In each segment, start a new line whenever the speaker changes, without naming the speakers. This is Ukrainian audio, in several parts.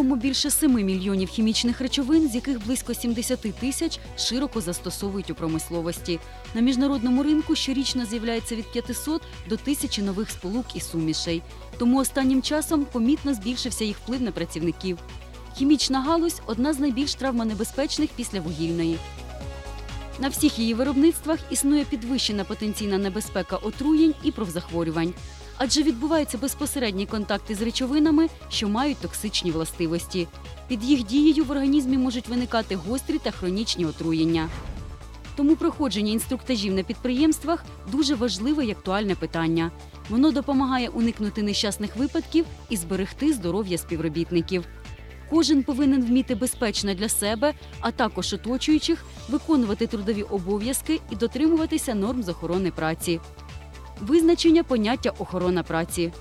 відомо більше 7 мільйонів хімічних речовин, з яких близько 70 тисяч широко застосовують у промисловості. На міжнародному ринку щорічно з'являється від 500 до 1000 нових сполук і сумішей. Тому останнім часом помітно збільшився їх вплив на працівників. Хімічна галузь одна з найбільш травмонебезпечних після вугільної. На всіх її виробництвах існує підвищена потенційна небезпека отруєнь і профзахворювань, адже відбуваються безпосередні контакти з речовинами, що мають токсичні властивості. Під їх дією в організмі можуть виникати гострі та хронічні отруєння. Тому проходження інструктажів на підприємствах дуже важливе і актуальне питання. Воно допомагає уникнути нещасних випадків і зберегти здоров'я співробітників. Кожен повинен вміти безпечно для себе, а також оточуючих, виконувати трудові обов'язки і дотримуватися норм з охорони праці. Визначення поняття охорона праці.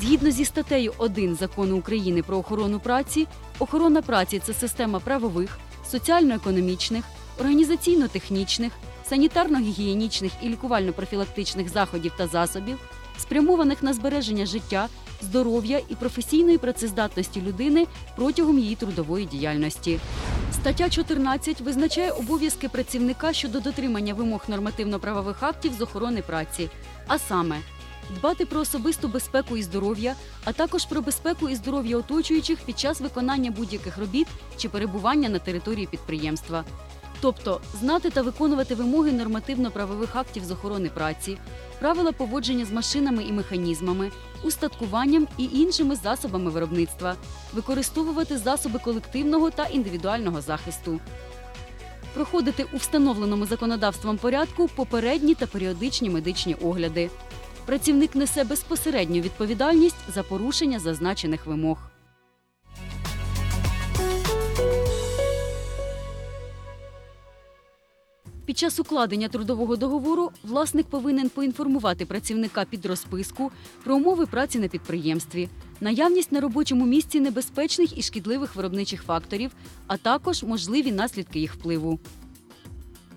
Згідно зі статтею 1 закону України про охорону праці, охорона праці це система правових, соціально-економічних, організаційно-технічних, санітарно-гігієнічних і лікувально-профілактичних заходів та засобів, спрямованих на збереження життя, здоров'я і професійної працездатності людини протягом її трудової діяльності. Стаття 14 визначає обов'язки працівника щодо дотримання вимог нормативно-правових актів з охорони праці, а саме дбати про особисту безпеку і здоров'я, а також про безпеку і здоров'я оточуючих під час виконання будь-яких робіт чи перебування на території підприємства. Тобто знати та виконувати вимоги нормативно-правових актів з охорони праці, правила поводження з машинами і механізмами, устаткуванням і іншими засобами виробництва, використовувати засоби колективного та індивідуального захисту. Проходити у встановленому законодавством порядку попередні та періодичні медичні огляди. Працівник несе безпосередню відповідальність за порушення зазначених вимог. Під час укладення трудового договору власник повинен поінформувати працівника під розписку про умови праці на підприємстві, наявність на робочому місці небезпечних і шкідливих виробничих факторів, а також можливі наслідки їх впливу.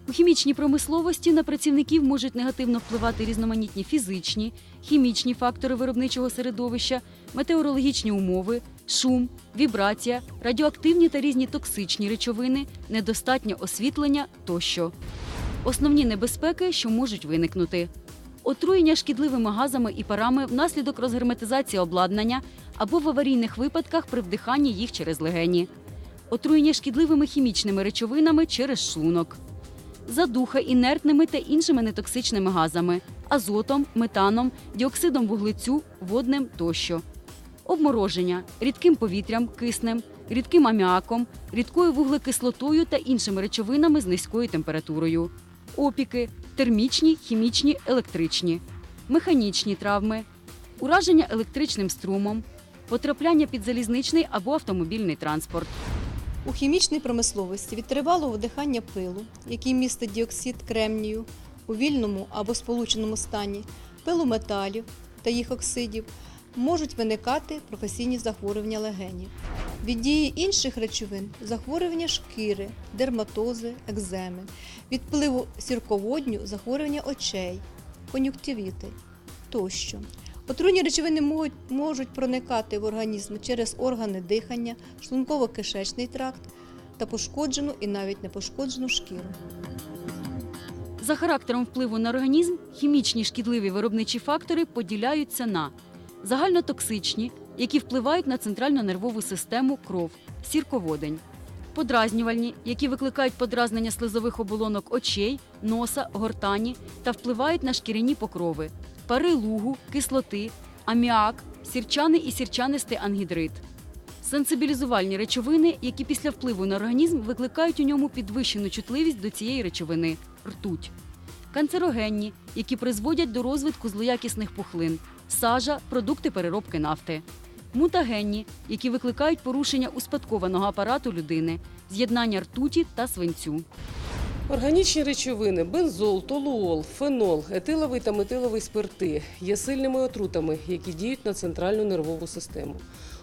У хімічній промисловості на працівників можуть негативно впливати різноманітні фізичні, хімічні фактори виробничого середовища, метеорологічні умови, шум, вібрація, радіоактивні та різні токсичні речовини, недостатнє освітлення тощо. Основні небезпеки, що можуть виникнути. Отруєння шкідливими газами і парами внаслідок розгерметизації обладнання або в аварійних випадках при вдиханні їх через легені. Отруєння шкідливими хімічними речовинами через шлунок задуха інертними та іншими нетоксичними газами, азотом, метаном, діоксидом вуглецю, водним тощо. Обмороження рідким повітрям, киснем, рідким аміаком, рідкою вуглекислотою та іншими речовинами з низькою температурою. Опіки термічні, хімічні, електричні, механічні травми, ураження електричним струмом, потрапляння під залізничний або автомобільний транспорт.
У хімічній промисловості від тривалого вдихання пилу, який містить діоксид кремнію у вільному або сполученому стані, пилу металів та їх оксидів, можуть виникати професійні захворювання легенів. Від дії інших речовин захворювання шкіри, дерматози, екземи, від впливу сірководню захворювання очей, кон'юктивіти тощо. Отруйні речовини можуть, можуть проникати в організм через органи дихання, шлунково-кишечний тракт та пошкоджену і навіть непошкоджену шкіру.
За характером впливу на організм хімічні шкідливі виробничі фактори поділяються на загальнотоксичні, які впливають на центральну нервову систему кров, сірководень, подразнювальні, які викликають подразнення слизових оболонок очей, носа, гортані та впливають на шкіряні покрови, пари лугу, кислоти, аміак, сірчаний і сірчанистий ангідрит. Сенсибілізувальні речовини, які після впливу на організм викликають у ньому підвищену чутливість до цієї речовини ртуть. Канцерогенні, які призводять до розвитку злоякісних пухлин, сажа, продукти переробки нафти. Мутагенні, які викликають порушення успадкованого апарату людини, з'єднання ртуті та свинцю.
Органічні речовини бензол, толуол, фенол, етиловий та метиловий спирти є сильними отрутами, які діють на центральну нервову систему.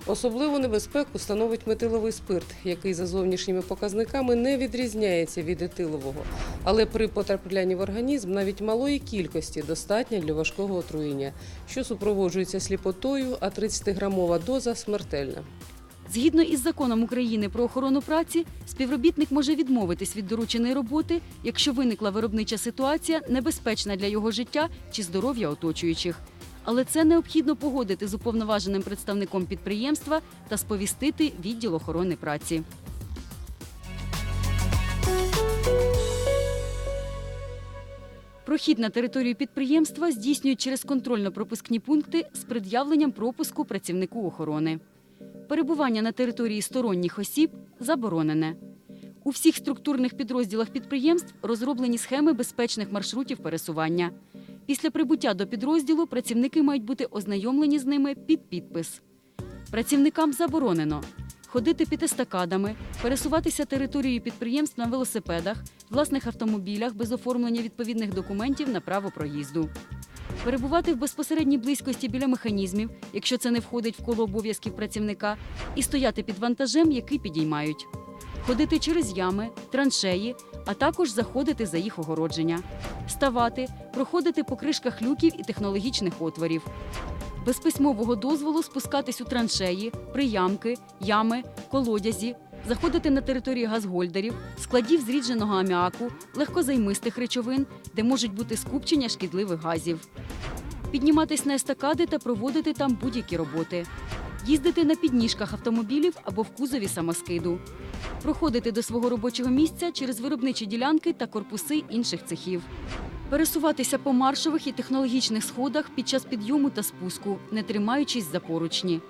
Особливу небезпеку становить метиловий спирт, який за зовнішніми показниками не відрізняється від етилового, але при потраплянні в організм навіть малої кількості достатньо для важкого отруєння, що супроводжується сліпотою, а 30-грамова доза смертельна.
Згідно із законом України про охорону праці, співробітник може відмовитись від дорученої роботи, якщо виникла виробнича ситуація, небезпечна для його життя чи здоров'я оточуючих. Але це необхідно погодити з уповноваженим представником підприємства та сповістити відділ охорони праці. Прохід на територію підприємства здійснюють через контрольно-пропускні пункти з пред'явленням пропуску працівнику охорони. Перебування на території сторонніх осіб заборонене. У всіх структурних підрозділах підприємств розроблені схеми безпечних маршрутів пересування. Після прибуття до підрозділу працівники мають бути ознайомлені з ними під підпис. Працівникам заборонено ходити під естакадами, пересуватися територією підприємств на велосипедах, власних автомобілях без оформлення відповідних документів на право проїзду. Перебувати в безпосередній близькості біля механізмів, якщо це не входить в коло обов'язків працівника, і стояти під вантажем, який підіймають. Ходити через ями, траншеї, а також заходити за їх огородження, ставати, проходити по кришках люків і технологічних отворів. Без письмового дозволу спускатись у траншеї, приямки, ями, колодязі, заходити на території газгольдерів, складів зрідженого аміаку, легкозаймистих речовин, де можуть бути скупчення шкідливих газів. Підніматись на естакади та проводити там будь-які роботи. Їздити на підніжках автомобілів або в кузові самоскиду. Проходити до свого робочого місця через виробничі ділянки та корпуси інших цехів. Пересуватися по маршових і технологічних сходах під час підйому та спуску, не тримаючись за поручні.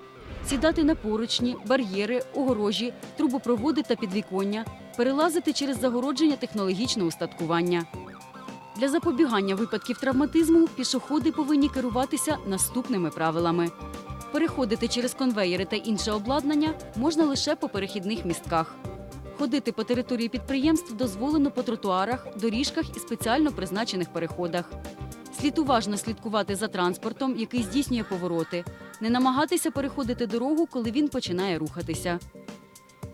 Сідати на поручні, бар'єри, огорожі, трубопроводи та підвіконня, перелазити через загородження технологічного устаткування. Для запобігання випадків травматизму пішоходи повинні керуватися наступними правилами. Переходити через конвеєри та інше обладнання можна лише по перехідних містках. Ходити по території підприємств дозволено по тротуарах, доріжках і спеціально призначених переходах. Слід уважно слідкувати за транспортом, який здійснює повороти, не намагатися переходити дорогу, коли він починає рухатися.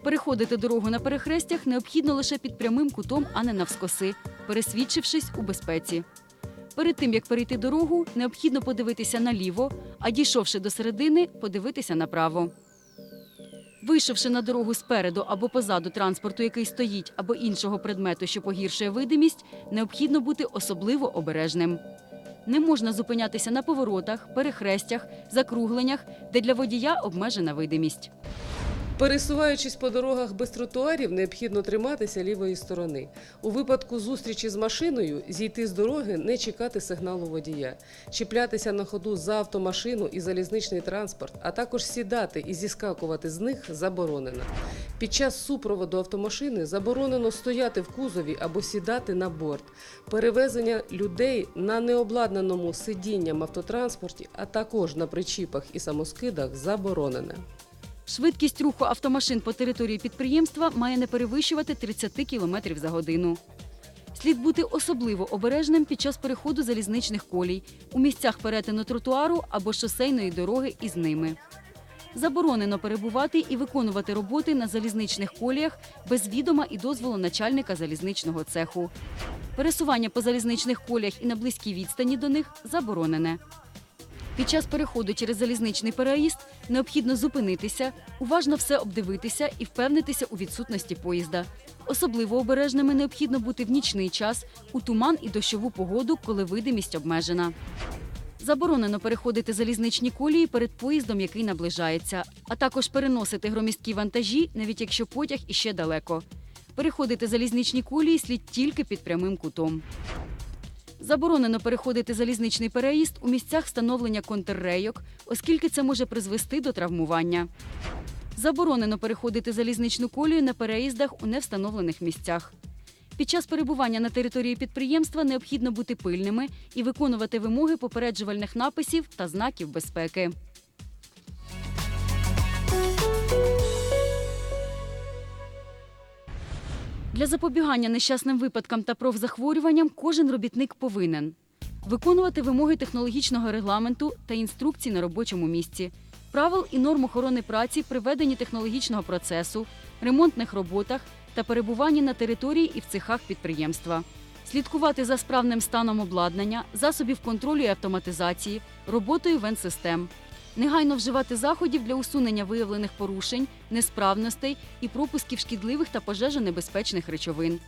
Переходити дорогу на перехрестях необхідно лише під прямим кутом, а не навскоси, пересвідчившись у безпеці. Перед тим як перейти дорогу, необхідно подивитися наліво, а дійшовши до середини, подивитися направо. Вийшовши на дорогу спереду або позаду транспорту, який стоїть, або іншого предмету, що погіршує видимість, необхідно бути особливо обережним. Не можна зупинятися на поворотах, перехрестях, закругленнях, де для водія обмежена видимість.
Пересуваючись по дорогах без тротуарів, необхідно триматися лівої сторони. У випадку зустрічі з машиною зійти з дороги, не чекати сигналу водія, чіплятися на ходу за автомашину і залізничний транспорт, а також сідати і зіскакувати з них заборонено. Під час супроводу автомашини заборонено стояти в кузові або сідати на борт. Перевезення людей на необладнаному сидінням автотранспорті, а також на причіпах і самоскидах заборонене.
Швидкість руху автомашин по території підприємства має не перевищувати 30 км за годину. Слід бути особливо обережним під час переходу залізничних колій у місцях перетину тротуару або шосейної дороги із ними. Заборонено перебувати і виконувати роботи на залізничних коліях без відома і дозволу начальника залізничного цеху. Пересування по залізничних коліях і на близькій відстані до них заборонене. Під час переходу через залізничний переїзд необхідно зупинитися, уважно все обдивитися і впевнитися у відсутності поїзда. Особливо обережними необхідно бути в нічний час, у туман і дощову погоду, коли видимість обмежена. Заборонено переходити залізничні колії перед поїздом, який наближається, а також переносити громісткі вантажі, навіть якщо потяг іще далеко. Переходити залізничні колії слід тільки під прямим кутом. Заборонено переходити залізничний переїзд у місцях встановлення контррейок, оскільки це може призвести до травмування. Заборонено переходити залізничну колію на переїздах у невстановлених місцях. Під час перебування на території підприємства необхідно бути пильними і виконувати вимоги попереджувальних написів та знаків безпеки. Для запобігання нещасним випадкам та профзахворюванням кожен робітник повинен виконувати вимоги технологічного регламенту та інструкцій на робочому місці, правил і норм охорони праці при веденні технологічного процесу, ремонтних роботах та перебуванні на території і в цехах підприємства. Слідкувати за справним станом обладнання, засобів контролю і автоматизації, роботою вент-систем, Негайно вживати заходів для усунення виявлених порушень, несправностей і пропусків шкідливих та пожежонебезпечних речовин.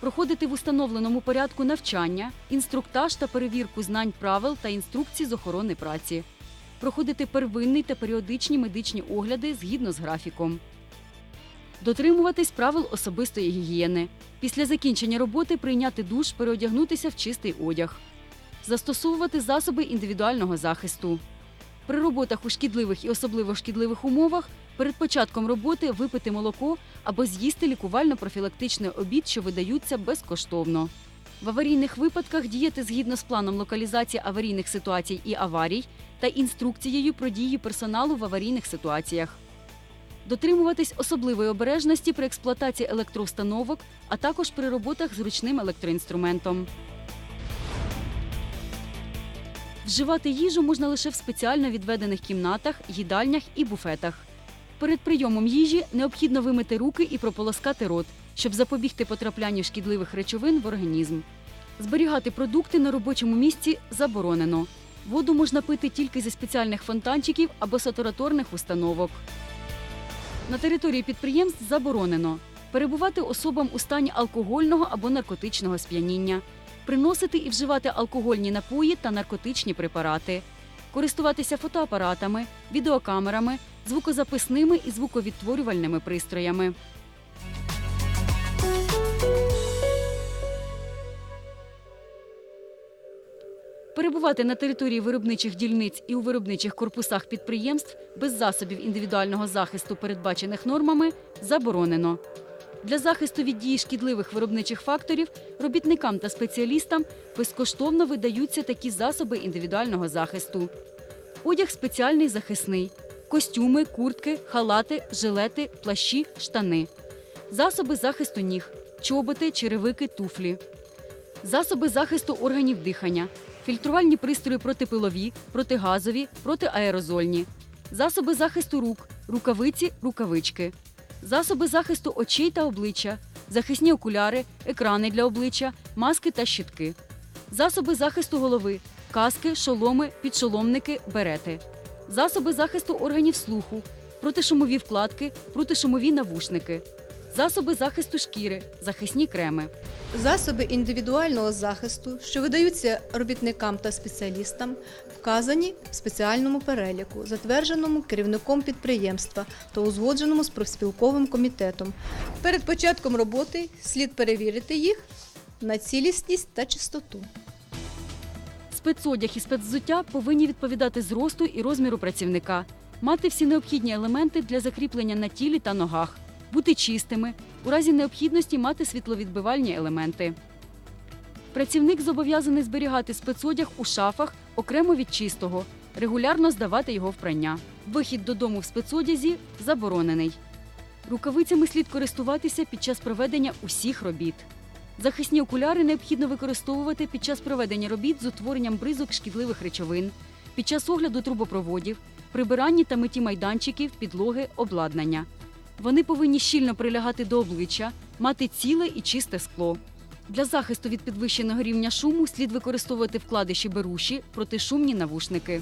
Проходити в установленому порядку навчання, інструктаж та перевірку знань правил та інструкцій з охорони праці. Проходити первинний та періодичні медичні огляди згідно з графіком. Дотримуватись правил особистої гігієни. Після закінчення роботи прийняти душ, переодягнутися в чистий одяг. Застосовувати засоби індивідуального захисту. При роботах у шкідливих і особливо шкідливих умовах перед початком роботи випити молоко або з'їсти лікувально-профілактичний обід, що видаються безкоштовно. В аварійних випадках діяти згідно з планом локалізації аварійних ситуацій і аварій та інструкцією про дії персоналу в аварійних ситуаціях. Дотримуватись особливої обережності при експлуатації електроустановок, а також при роботах з ручним електроінструментом. Вживати їжу можна лише в спеціально відведених кімнатах, їдальнях і буфетах. Перед прийомом їжі необхідно вимити руки і прополоскати рот, щоб запобігти потраплянню шкідливих речовин в організм. Зберігати продукти на робочому місці заборонено. Воду можна пити тільки зі спеціальних фонтанчиків або сатураторних установок. На території підприємств заборонено перебувати особам у стані алкогольного або наркотичного сп'яніння, приносити і вживати алкогольні напої та наркотичні препарати, користуватися фотоапаратами, відеокамерами, звукозаписними і звуковідтворювальними пристроями. Перебувати на території виробничих дільниць і у виробничих корпусах підприємств без засобів індивідуального захисту, передбачених нормами, заборонено. Для захисту від дії шкідливих виробничих факторів робітникам та спеціалістам безкоштовно видаються такі засоби індивідуального захисту. Одяг спеціальний захисний, костюми, куртки, халати, жилети, плащі, штани, засоби захисту ніг, чоботи, черевики, туфлі, засоби захисту органів дихання, фільтрувальні пристрої протипилові, протигазові, протиаерозольні, засоби захисту рук, рукавиці, рукавички, засоби захисту очей та обличчя, захисні окуляри, екрани для обличчя, маски та щитки, засоби захисту голови, каски, шоломи, підшоломники, берети, засоби захисту органів слуху, протишумові вкладки, протишумові навушники, засоби захисту шкіри, захисні креми.
Засоби індивідуального захисту, що видаються робітникам та спеціалістам, вказані в спеціальному переліку, затвердженому керівником підприємства та узгодженому з профспілковим комітетом. Перед початком роботи слід перевірити їх на цілісність та чистоту.
Спецодяг і спецзуття повинні відповідати зросту і розміру працівника, мати всі необхідні елементи для закріплення на тілі та ногах, бути чистими, у разі необхідності мати світловідбивальні елементи. Працівник зобов'язаний зберігати спецодяг у шафах окремо від чистого, регулярно здавати його в прання. Вихід додому в спецодязі заборонений. Рукавицями слід користуватися під час проведення усіх робіт. Захисні окуляри необхідно використовувати під час проведення робіт з утворенням бризок шкідливих речовин, під час огляду трубопроводів, прибиранні та миті майданчиків, підлоги, обладнання. Вони повинні щільно прилягати до обличчя, мати ціле і чисте скло. Для захисту від підвищеного рівня шуму слід використовувати вкладиші беруші, протишумні навушники.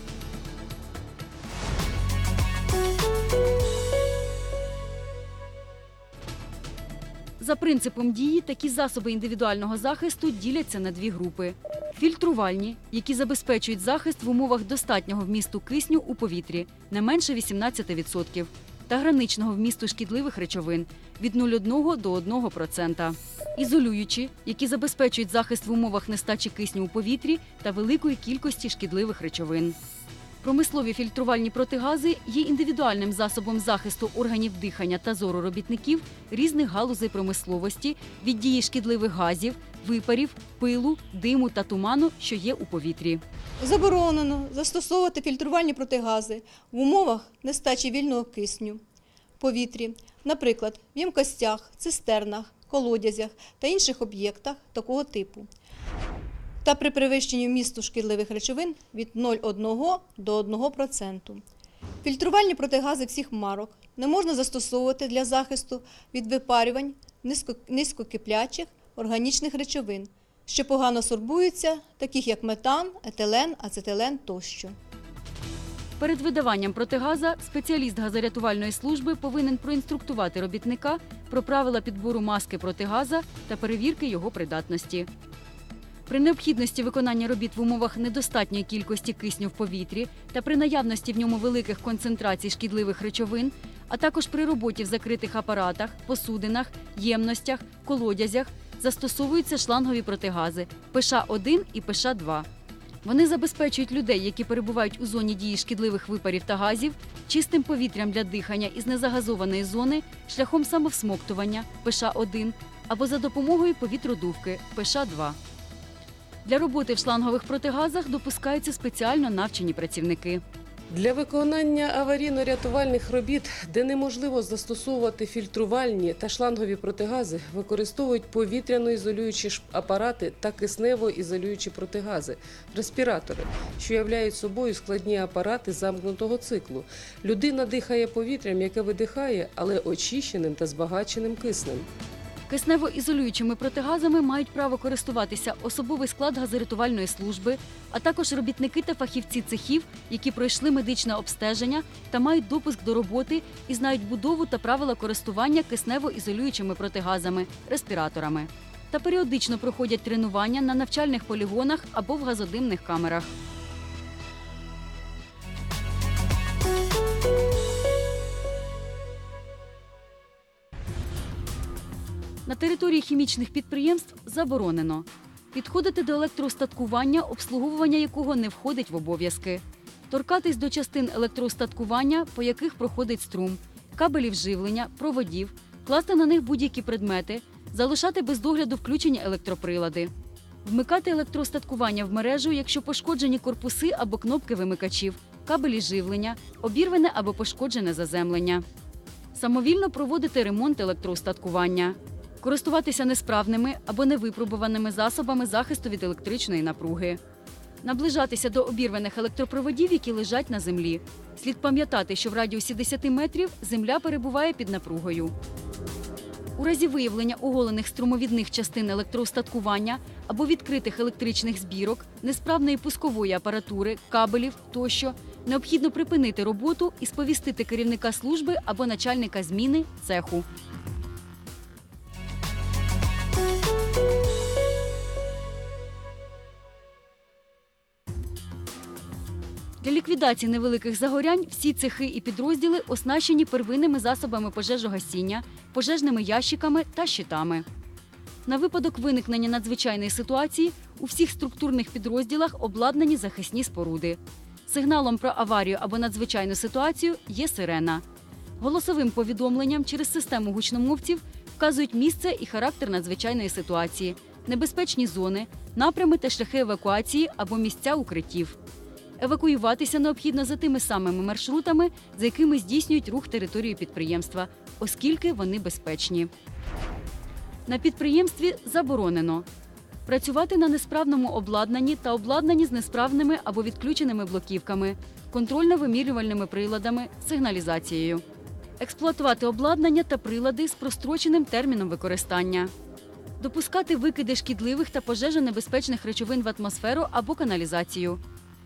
За принципом дії такі засоби індивідуального захисту діляться на дві групи: фільтрувальні, які забезпечують захист в умовах достатнього вмісту кисню у повітрі не менше 18%, та граничного вмісту шкідливих речовин від 0,1 до 1%. Ізолюючі, які забезпечують захист в умовах нестачі кисню у повітрі та великої кількості шкідливих речовин. Промислові фільтрувальні протигази є індивідуальним засобом захисту органів дихання та зору робітників різних галузей промисловості від дії шкідливих газів, випарів, пилу, диму та туману, що є у повітрі.
Заборонено застосовувати фільтрувальні протигази в умовах нестачі вільного кисню повітрі, наприклад, в ємкостях, цистернах, колодязях та інших об'єктах такого типу. Та при перевищенні вмісту шкідливих речовин від 0,1 до 1%. Фільтрувальні протигази всіх марок не можна застосовувати для захисту від випарювань низько- низькокиплячих органічних речовин, що погано сорбуються, таких як метан, етилен, ацетилен тощо.
Перед видаванням протигаза спеціаліст газорятувальної служби повинен проінструктувати робітника про правила підбору маски протигаза та перевірки його придатності. При необхідності виконання робіт в умовах недостатньої кількості кисню в повітрі та при наявності в ньому великих концентрацій шкідливих речовин, а також при роботі в закритих апаратах, посудинах, ємностях, колодязях застосовуються шлангові протигази ПШ-1 і ПШ-2. Вони забезпечують людей, які перебувають у зоні дії шкідливих випарів та газів, чистим повітрям для дихання із незагазованої зони шляхом самовсмоктування ПШ-1 або за допомогою повітродувки ПШ-2. Для роботи в шлангових протигазах допускаються спеціально навчені працівники.
Для виконання аварійно-рятувальних робіт, де неможливо застосовувати фільтрувальні та шлангові протигази, використовують повітряно-ізолюючі апарати та киснево-ізолюючі протигази респіратори, що являють собою складні апарати замкнутого циклу. Людина дихає повітрям, яке видихає, але очищеним та збагаченим киснем.
Киснево-ізолюючими протигазами мають право користуватися особовий склад газорятувальної служби, а також робітники та фахівці цехів, які пройшли медичне обстеження та мають допуск до роботи і знають будову та правила користування киснево-ізолюючими протигазами респіраторами. Та періодично проходять тренування на навчальних полігонах або в газодимних камерах. Території хімічних підприємств заборонено. Підходити до електроустаткування, обслуговування якого не входить в обов'язки, торкатись до частин електроустаткування, по яких проходить струм, кабелів живлення, проводів, класти на них будь-які предмети, залишати без догляду включені електроприлади, вмикати електроустаткування в мережу, якщо пошкоджені корпуси або кнопки вимикачів, кабелі живлення, обірване або пошкоджене заземлення. Самовільно проводити ремонт електроустаткування, користуватися несправними або невипробуваними засобами захисту від електричної напруги, наближатися до обірваних електропроводів, які лежать на землі. Слід пам'ятати, що в радіусі 10 метрів земля перебуває під напругою. У разі виявлення оголених струмовідних частин електроустаткування або відкритих електричних збірок, несправної пускової апаратури, кабелів тощо необхідно припинити роботу і сповістити керівника служби або начальника зміни цеху. Для ліквідації невеликих загорянь всі цехи і підрозділи оснащені первинними засобами пожежогасіння, пожежними ящиками та щитами. На випадок виникнення надзвичайної ситуації у всіх структурних підрозділах обладнані захисні споруди. Сигналом про аварію або надзвичайну ситуацію є сирена. Голосовим повідомленням через систему гучномовців вказують місце і характер надзвичайної ситуації, небезпечні зони, напрями та шляхи евакуації або місця укриттів. Евакуюватися необхідно за тими самими маршрутами, за якими здійснюють рух території підприємства, оскільки вони безпечні. На підприємстві заборонено працювати на несправному обладнанні та обладнанні з несправними або відключеними блоківками, контрольно-вимірювальними приладами, сигналізацією, експлуатувати обладнання та прилади з простроченим терміном використання, допускати викиди шкідливих та пожежонебезпечних речовин в атмосферу або каналізацію.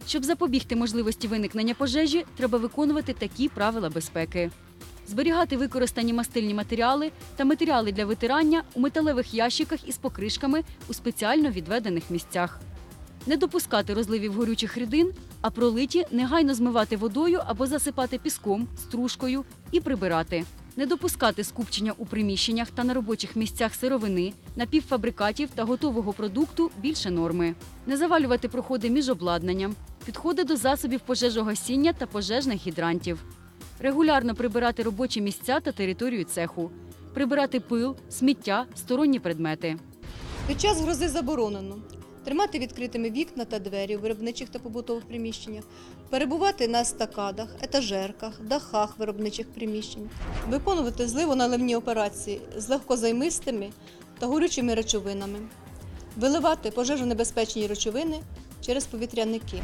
Щоб запобігти можливості виникнення пожежі, треба виконувати такі правила безпеки. Зберігати використані мастильні матеріали та матеріали для витирання у металевих ящиках із покришками у спеціально відведених місцях. Не допускати розливів горючих рідин, а пролиті негайно змивати водою або засипати піском, стружкою і прибирати. Не допускати скупчення у приміщеннях та на робочих місцях сировини, напівфабрикатів та готового продукту більше норми. Не завалювати проходи між обладнанням, підходи до засобів пожежогасіння та пожежних гідрантів. Регулярно прибирати робочі місця та територію цеху, прибирати пил, сміття, сторонні предмети.
Під час грози заборонено тримати відкритими вікна та двері у виробничих та побутових приміщеннях, перебувати на естакадах, етажерках, дахах виробничих приміщень, виконувати зливо-наливні операції з легкозаймистими та горючими речовинами, виливати пожежонебезпечні речовини через повітряники.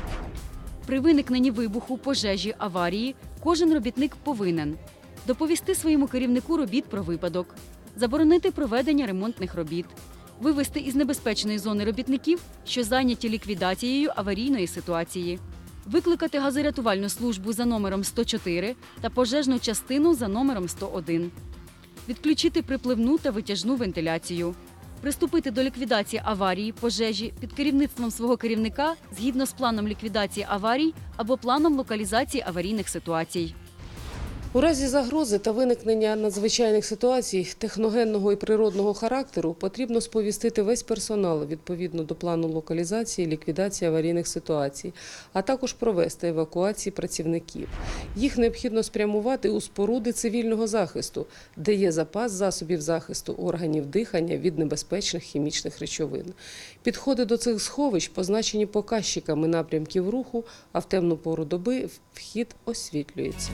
При виникненні вибуху, пожежі, аварії кожен робітник повинен доповісти своєму керівнику робіт про випадок, заборонити проведення ремонтних робіт, вивести із небезпечної зони робітників, що зайняті ліквідацією аварійної ситуації, викликати газорятувальну службу за номером 104 та пожежну частину за номером 101, відключити припливну та витяжну вентиляцію, приступити до ліквідації аварії, пожежі під керівництвом свого керівника згідно з планом ліквідації аварій або планом локалізації аварійних ситуацій.
У разі загрози та виникнення надзвичайних ситуацій техногенного і природного характеру потрібно сповістити весь персонал відповідно до плану локалізації ліквідації аварійних ситуацій, а також провести евакуації працівників. Їх необхідно спрямувати у споруди цивільного захисту, де є запас засобів захисту органів дихання від небезпечних хімічних речовин. Підходи до цих сховищ позначені показчиками напрямків руху, а в темну пору доби вхід освітлюється.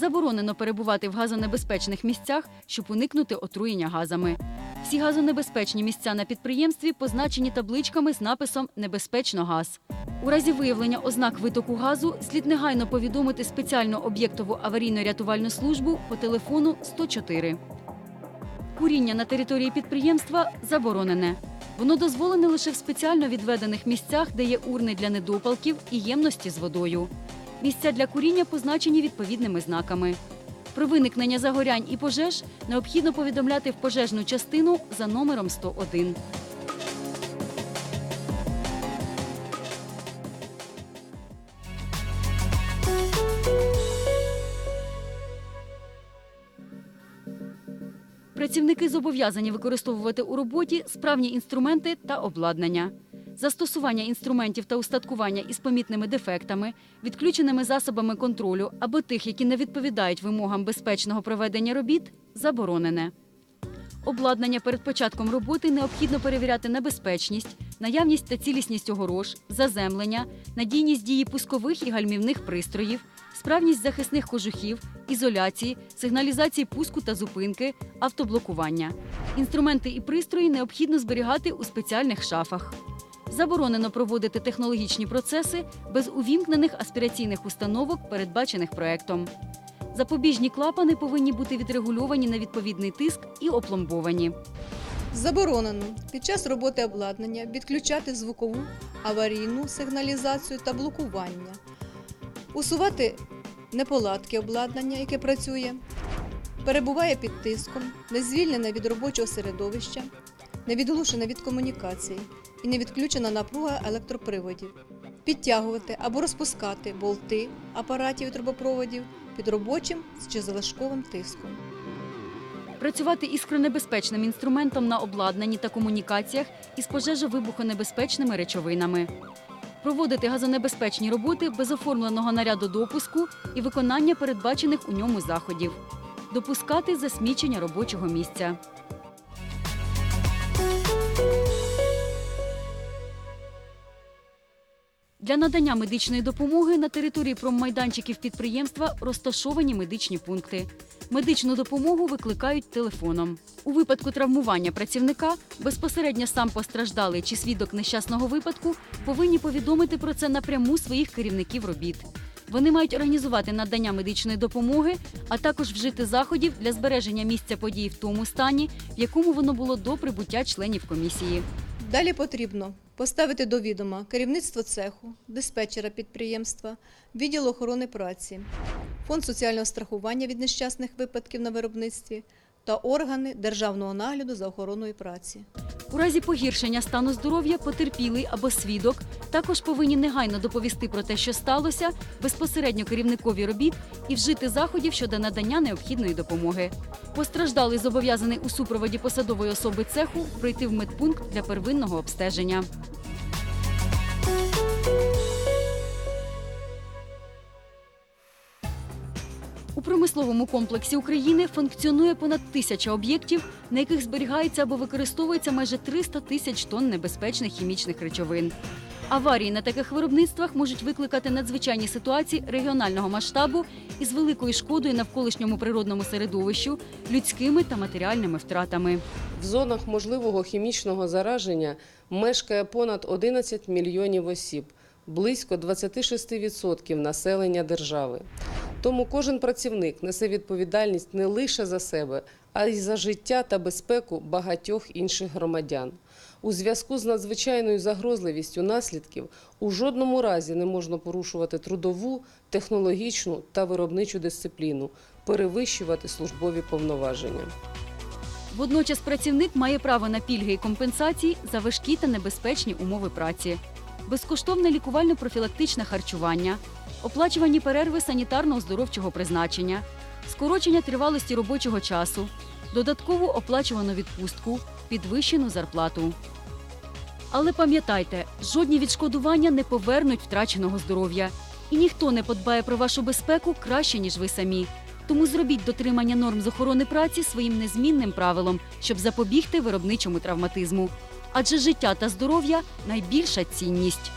Заборонено перебувати в газонебезпечних місцях, щоб уникнути отруєння газами. Всі газонебезпечні місця на підприємстві позначені табличками з написом Небезпечно газ. У разі виявлення ознак витоку газу слід негайно повідомити спеціальну об'єктову аварійно-рятувальну службу по телефону 104. Куріння на території підприємства заборонене. Воно дозволене лише в спеціально відведених місцях, де є урни для недопалків і ємності з водою. Місця для куріння позначені відповідними знаками. Про виникнення загорянь і пожеж необхідно повідомляти в пожежну частину за номером 101. Працівники зобов'язані використовувати у роботі справні інструменти та обладнання. Застосування інструментів та устаткування із помітними дефектами, відключеними засобами контролю або тих, які не відповідають вимогам безпечного проведення робіт, заборонене. Обладнання перед початком роботи необхідно перевіряти на безпечність, наявність та цілісність огорож, заземлення, надійність дії пускових і гальмівних пристроїв, справність захисних кожухів, ізоляції, сигналізації пуску та зупинки, автоблокування. Інструменти і пристрої необхідно зберігати у спеціальних шафах. Заборонено проводити технологічні процеси без увімкнених аспіраційних установок, передбачених проектом. Запобіжні клапани повинні бути відрегульовані на відповідний тиск і опломбовані.
Заборонено під час роботи обладнання відключати звукову аварійну сигналізацію та блокування, усувати неполадки обладнання, яке працює, перебуває під тиском, не звільнене від робочого середовища, не відглушене від комунікацій і не відключена напруга електроприводів, підтягувати або розпускати болти апаратів і трубопроводів під робочим чи залишковим тиском.
Працювати іскронебезпечним інструментом на обладнанні та комунікаціях із пожежовибухонебезпечними речовинами. Проводити газонебезпечні роботи без оформленого наряду допуску і виконання передбачених у ньому заходів. Допускати засмічення робочого місця. Для надання медичної допомоги на території промайданчиків підприємства розташовані медичні пункти. Медичну допомогу викликають телефоном. У випадку травмування працівника безпосередньо сам постраждалий чи свідок нещасного випадку повинні повідомити про це напряму своїх керівників робіт. Вони мають організувати надання медичної допомоги, а також вжити заходів для збереження місця події в тому стані, в якому воно було до прибуття членів комісії.
Далі потрібно поставити до відома керівництво цеху, диспетчера підприємства, відділ охорони праці, фонд соціального страхування від нещасних випадків на виробництві та органи державного нагляду за охороною праці.
У разі погіршення стану здоров'я потерпілий або свідок також повинні негайно доповісти про те, що сталося, безпосередньо керівникові робіт і вжити заходів щодо надання необхідної допомоги. Постраждалий зобов'язаний у супроводі посадової особи цеху прийти в медпункт для первинного обстеження. Промисловому комплексі України функціонує понад тисяча об'єктів, на яких зберігається або використовується майже 300 тисяч тонн небезпечних хімічних речовин. Аварії на таких виробництвах можуть викликати надзвичайні ситуації регіонального масштабу із великою шкодою навколишньому природному середовищу, людськими та матеріальними втратами.
В зонах можливого хімічного зараження мешкає понад 11 мільйонів осіб. Близько 26% населення держави. Тому кожен працівник несе відповідальність не лише за себе, а й за життя та безпеку багатьох інших громадян. У зв'язку з надзвичайною загрозливістю наслідків у жодному разі не можна порушувати трудову, технологічну та виробничу дисципліну, перевищувати службові повноваження.
Водночас працівник має право на пільги і компенсації за важкі та небезпечні умови праці, безкоштовне лікувально-профілактичне харчування, оплачувані перерви санітарно-оздоровчого призначення, скорочення тривалості робочого часу, додаткову оплачувану відпустку, підвищену зарплату. Але пам'ятайте, жодні відшкодування не повернуть втраченого здоров'я, і ніхто не подбає про вашу безпеку краще, ніж ви самі. Тому зробіть дотримання норм з охорони праці своїм незмінним правилом, щоб запобігти виробничому травматизму. Адже життя та здоров'я найбільша цінність.